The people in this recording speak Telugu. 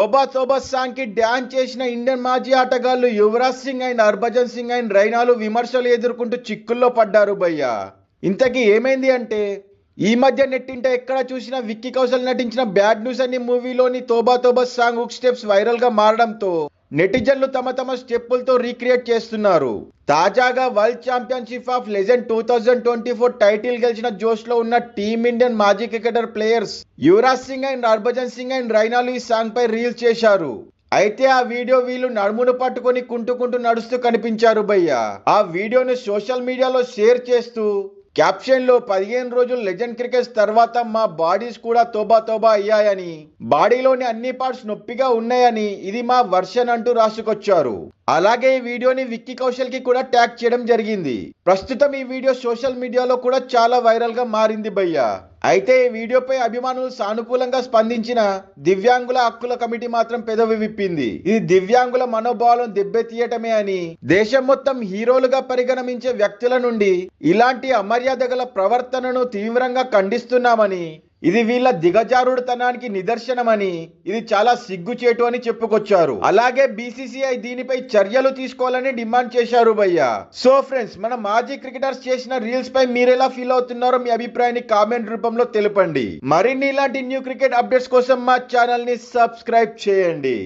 తోబా తోబా సాంగ్కి డ్యాన్స్ చేసిన ఇండియన్ మాజీ ఆటగాళ్ళు యువరాజ్ సింగ్ అండ్ హర్భజన్ సింగ్ అండ్ రైనాలు విమర్శలు ఎదుర్కొంటూ చిక్కుల్లో పడ్డారు భయ్య. ఇంతకీ ఏమైంది అంటే ఈ మధ్య నెట్టింట ఎక్కడ చూసినా విక్కీ కౌశల్ నటించిన బ్యాడ్ న్యూస్ అనే మూవీలోని Tauba Tauba song hook steps వైరల్గా మారడంతో నెటిజన్లు తమ తమ స్టెప్పులతో రీక్రియేట్ చేస్తున్నారు. తాజాగా world championship of legend two thousand twenty four title గెలిచిన జోష్లో ఉన్న టీమ్ ఇండియన్ మాజీ cricketer players Yuvraj Singh and Harbhajan Singh and రైనాలు ఈ సాంగ్ పై రీల్స్ చేశారు. అయితే ఆ వీడియో వీళ్ళు నడుమును పట్టుకొని కుంటుకుంటూ నడుస్తూ కనిపించారు భయ్య. ఆ వీడియోను సోషల్ మీడియాలో షేర్ చేస్తూ క్యాప్షన్లో పదిహేను రోజులు లెజెండ్ క్రికెట్స్ తర్వాత మా బాడీస్ కూడా తోబా తోబా అయ్యాయని బాడీలోని అన్ని పార్ట్స్ నొప్పిగా ఉన్నాయని ఇది మా వర్షన్ అంటూ రాసుకొచ్చారు. అలాగే ఈ వీడియోని విక్కీ కౌశల్కి కూడా ట్యాగ్ చేయడం జరిగింది. ప్రస్తుతం ఈ వీడియో సోషల్ మీడియాలో కూడా చాలా వైరల్గా మారింది భయ్యా. అయితే ఈ వీడియోపై అభిమానులు సానుకూలంగా స్పందించిన దివ్యాంగుల హక్కుల కమిటీ మాత్రం పెదవి విప్పింది. ఇది దివ్యాంగుల మనోభావాలను దెబ్బతీయటమే అని దేశం మొత్తం హీరోలుగా పరిగణించే వ్యక్తుల నుండి ఇలాంటి అమర్యాద గల ప్రవర్తనను తీవ్రంగా ఖండిస్తున్నామని ఇది వీళ్ళ దిగజారుడుతనానికి నిదర్శనమని ఇది చాలా సిగ్గుచేటు అని చెప్పుకొచ్చారు. అలాగే బీసీసీఐ దీనిపై చర్యలు తీసుకోవాలని డిమాండ్ చేశారు భయ్య. సో ఫ్రెండ్స్ మన మాజీ క్రికెటర్స్ చేసిన రీల్స్ పై మీరెలా ఫీల్ అవుతున్నారో మీ అభిప్రాయాన్ని కామెంట్ రూపంలో తెలపండి. మరిన్ని ఇలాంటి న్యూ క్రికెట్ అప్డేట్స్ కోసం మా ఛానల్ని సబ్స్క్రైబ్ చేయండి.